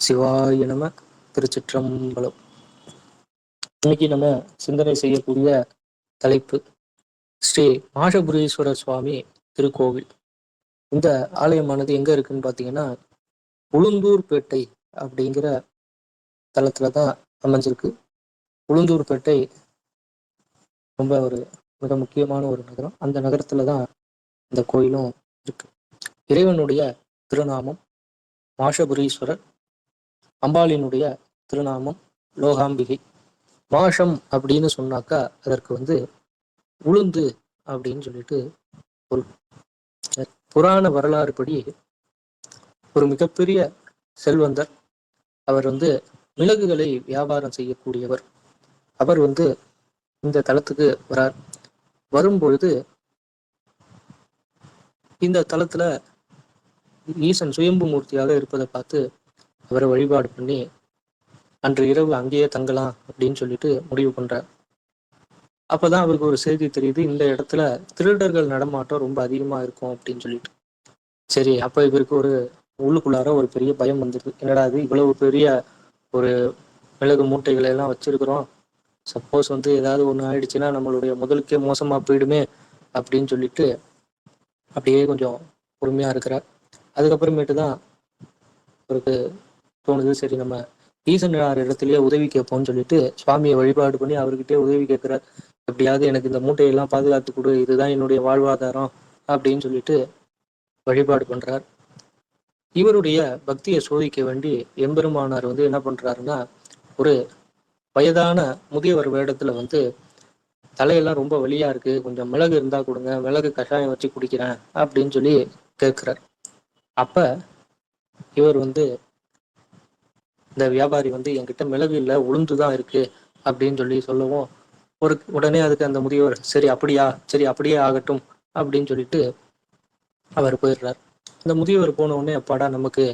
சிவாய நம திருச்சிற்றம்பலம். இன்னைக்கு நம்ம சிந்தனை செய்யக்கூடிய தலைப்பு ஸ்ரீ மாஷபுரீஸ்வரர் சுவாமி திருக்கோவில். இந்த ஆலயமானது எங்க இருக்குன்னு பார்த்தீங்கன்னா உளுந்தூர்பேட்டை அப்படிங்கிற தளத்துல தான் அமைஞ்சிருக்கு. உளுந்தூர்பேட்டை ரொம்ப ஒரு மிக முக்கியமான ஒரு நகரம். அந்த நகரத்துல தான் இந்த கோயிலும் இருக்கு. இறைவனுடைய திருநாமம் மாஷபுரீஸ்வரர் அம்பாளினுடைய திருநாமம் லோகாம்பிகை. மாஷம் அப்படின்னு சொன்னாக்கா அதற்கு வந்து உளுந்து அப்படின்னு சொல்லிட்டு ஒரு புராண வரலாறு படி ஒரு மிகப்பெரிய செல்வந்தர் அவர் வந்து மிளகுகளை வியாபாரம் செய்யக்கூடியவர். அவர் வந்து இந்த தளத்துக்கு வரார். வரும்பொழுது இந்த தளத்துல ஈசன் சுயம்பு மூர்த்தியாக இருப்பதை பார்த்து அவரை வழிபாடு பண்ணி அன்று இரவு அங்கேயே தங்கலாம் அப்படின்னு சொல்லிட்டு முடிவு பண்றார். அப்பதான் அவருக்கு ஒரு செய்தி தெரியுது இந்த இடத்துல திருடர்கள் நடமாட்டம் ரொம்ப அதிகமா இருக்கும் அப்படின்னு சொல்லிட்டு. சரி அப்ப இவருக்கு ஒரு உள்ளுக்குள்ளார ஒரு பெரிய பயம் வந்துருது என்னடா இது இவ்வளவு பெரிய ஒரு மிளகு மூட்டைகளை எல்லாம் வச்சிருக்கிறோம். சப்போஸ் வந்து ஏதாவது ஒன்று ஆயிடுச்சுன்னா நம்மளுடைய முதலுக்கே மோசமா போயிடுமே அப்படின்னு சொல்லிட்டு அப்படியே கொஞ்சம் பொறுமையா இருக்கிறார். அதுக்கப்புறமேட்டு தான் அவருக்கு தோணுது. சரி நம்ம ஈசனார் இடத்துலயே உதவி கேட்போம்னு சொல்லிட்டு சுவாமியை வழிபாடு பண்ணி அவர்கிட்டயே உதவி கேட்கிறார். எப்படியாவது எனக்கு இந்த மூட்டையெல்லாம் பாதுகாத்து கொடு இதுதான் என்னுடைய வாழ்வாதாரம் அப்படின்னு சொல்லிட்டு வழிபாடு பண்றார். இவருடைய பக்தியை சோதிக்க வேண்டி எம்பெருமானார் வந்து என்ன பண்றாருன்னா ஒரு வயதான முதியவர் வேடத்துல வந்து தலையெல்லாம் ரொம்ப வலியா இருக்கு கொஞ்சம் மிளகு இருந்தா கொடுங்க மிளகு கஷாயம் வச்சு குடிக்கிறேன் அப்படின்னு சொல்லி கேட்கிறார். அப்ப இவர் வந்து இந்த வியாபாரி வந்து என்கிட்ட மிளகு இல்லை உளுந்து தான் இருக்கு அப்படின்னு சொல்லி சொல்லவும் ஒரு உடனே அதுக்கு அந்த முதியவர் சரி அப்படியா சரி அப்படியே ஆகட்டும் அப்படின்னு சொல்லிட்டு அவர் போயிடுறார். அந்த முதியவர் போன உடனே அப்பாடா நமக்கு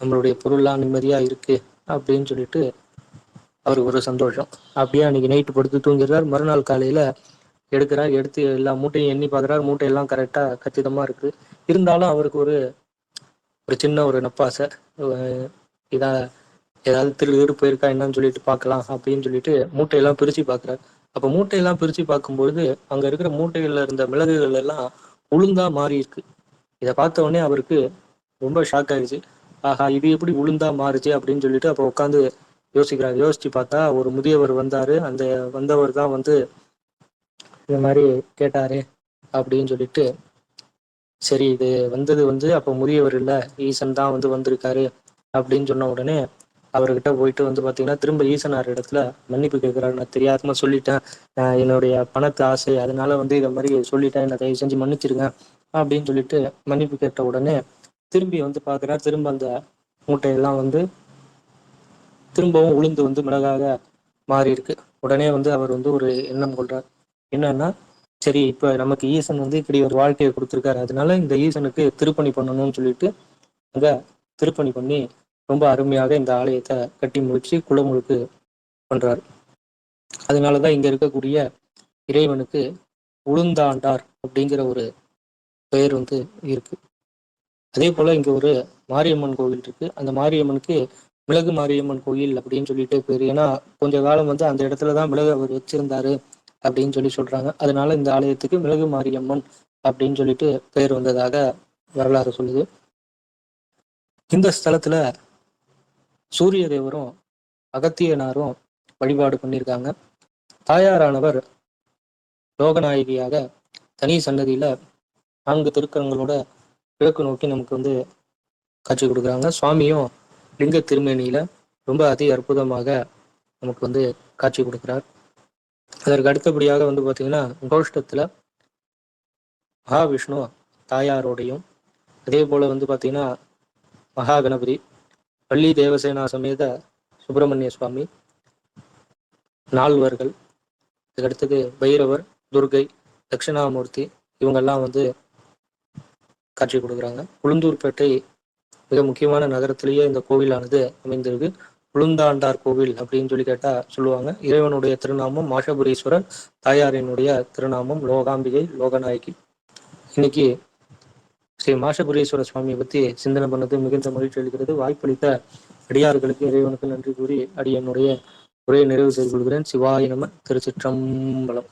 நம்மளுடைய பொருள்லாம் நிம்மதியா இருக்கு அப்படின்னு சொல்லிட்டு அவருக்கு ஒரு சந்தோஷம். அப்படியே அன்னைக்கு நைட்டு படுத்து தூங்கிடுறார். மறுநாள் காலையில எடுக்கிறார் எடுத்து எல்லா மூட்டையும் எண்ணி பார்க்குறாரு மூட்டையெல்லாம் கரெக்டா கச்சிதமா இருக்கு. இருந்தாலும் அவருக்கு ஒரு ஒரு சின்ன ஒரு நப்பாசை இதா ஏதாவது திருடு போயிருக்கா என்னன்னு சொல்லிட்டு பார்க்கலாம் அப்படின்னு சொல்லிட்டு மூட்டையெல்லாம் பிரிச்சு பார்க்குறாரு. அப்போ மூட்டையெல்லாம் பிரிச்சு பார்க்கும்பொழுது அங்க இருக்கிற மூட்டைகள்ல இருந்த மிளகுகள் எல்லாம் உளுந்தா மாறி இருக்கு. இதை பார்த்த உடனே அவருக்கு ரொம்ப ஷாக் ஆயிடுச்சு. ஆஹா இது எப்படி உளுந்தா மாறுச்சு அப்படின்னு சொல்லிட்டு அப்போ உட்காந்து யோசிக்கிறார். யோசிச்சு பார்த்தா ஒரு முதியவர் வந்தாரு. அந்த வந்தவர் தான் வந்து இந்த மாதிரி கேட்டாரு அப்படின்னு சொல்லிட்டு சரி இது வந்தது வந்து அப்போ முதியவர் இல்லை ஈசன் தான் வந்து வந்திருக்காரு அப்படின்னு சொன்ன உடனே அவர்கிட்ட போயிட்டு வந்து பார்த்தீங்கன்னா திரும்ப ஈசனார் இடத்துல மன்னிப்பு கேட்கிறாரு. நான் தெரியாதமா சொல்லிட்டேன். என்னுடைய பணத்து ஆசை அதனால வந்து இதை மாதிரி சொல்லிட்டேன். என்னை தயவு செஞ்சு மன்னிச்சிருக்கேன் அப்படின்னு சொல்லிட்டு மன்னிப்பு கேட்ட உடனே திரும்பி வந்து பார்க்குறாரு. திரும்ப அந்த மூட்டையெல்லாம் வந்து திரும்பவும் உளுந்து வந்து மிளகாக மாறி இருக்கு. உடனே வந்து அவர் வந்து ஒரு எண்ணம் கொள்றார். என்னன்னா சரி இப்போ நமக்கு ஈசன் வந்து இப்படி ஒரு வாழ்க்கையை கொடுத்துருக்காரு. அதனால இந்த ஈசனுக்கு திருப்பணி பண்ணணும்னு சொல்லிட்டு அங்கே திருப்பணி பண்ணி ரொம்ப அருமையாக இந்த ஆலயத்தை கட்டி முடிச்சு குளமுழுக்கு பண்றாரு. அதனாலதான் இங்க இருக்கக்கூடிய இறைவனுக்கு உளுந்தாண்டார் அப்படிங்கிற ஒரு பெயர் வந்து இருக்கு. அதே போல இங்க ஒரு மாரியம்மன் கோவில் இருக்கு. அந்த மாரியம்மனுக்கு மிளகு மாரியம்மன் கோயில் அப்படின்னு சொல்லிட்டு பேரு ஏன்னா கொஞ்ச காலம் வந்து அந்த இடத்துலதான் மிளகு அவர் வச்சிருந்தாரு அப்படின்னு சொல்லி சொல்றாங்க. அதனால இந்த ஆலயத்துக்கு மிளகு மாரியம்மன் அப்படின்னு சொல்லிட்டு பெயர் வந்ததாக வரலாறு சொல்லுது. இந்த ஸ்தலத்துல சூரிய தேவரும் அகத்தியனாரும் வழிபாடு பண்ணியிருக்காங்க. தாயாரானவர் லோகநாயகியாக தனி சன்னதியில நான்கு திருக்கரங்களோட கிழக்கு நோக்கி நமக்கு வந்து காட்சி கொடுக்குறாங்க. சுவாமியும் லிங்க திருமேனியில ரொம்ப அதி அற்புதமாக நமக்கு வந்து காட்சி கொடுக்கிறார். அதற்கு அடுத்தபடியாக வந்து பார்த்தீங்கன்னா கோஷ்டத்துல மகாவிஷ்ணு தாயாரோடையும் அதே போல வந்து பார்த்தீங்கன்னா மகா கணபதி பள்ளி தேவசேனா சமேத சுப்பிரமணிய சுவாமி நால்வர்கள் இதுக்கடுத்தது பைரவர் துர்கை தட்சிணாமூர்த்தி இவங்கெல்லாம் வந்து காட்சி கொடுக்குறாங்க. உளுந்தூர்பேட்டை மிக முக்கியமான நகரத்திலேயே இந்த கோவிலானது அமைந்திருக்கு. உளுந்தாண்டார் கோவில் அப்படின்னு சொல்லி கேட்டா சொல்லுவாங்க. இறைவனுடைய திருநாமம் மாஷபுரீஸ்வரர் தாயாரினுடைய திருநாமம் லோகாம்பிகை லோகநாயகி. இன்னைக்கு ஸ்ரீ மாஷபுரீஸ்வரர் சுவாமியை பத்தி சிந்தனை பண்ணது மிகுந்த மகிழ்ச்சி அளிக்கிறது. வாய்ப்பளித்த அடியார்களுக்கு இறைவனுக்கு நன்றி கூறி அடியனுடைய உரையை நிறைவு செய்து கொள்கிறேன். சிவாய நம திருச்சிற்றம்பலம்.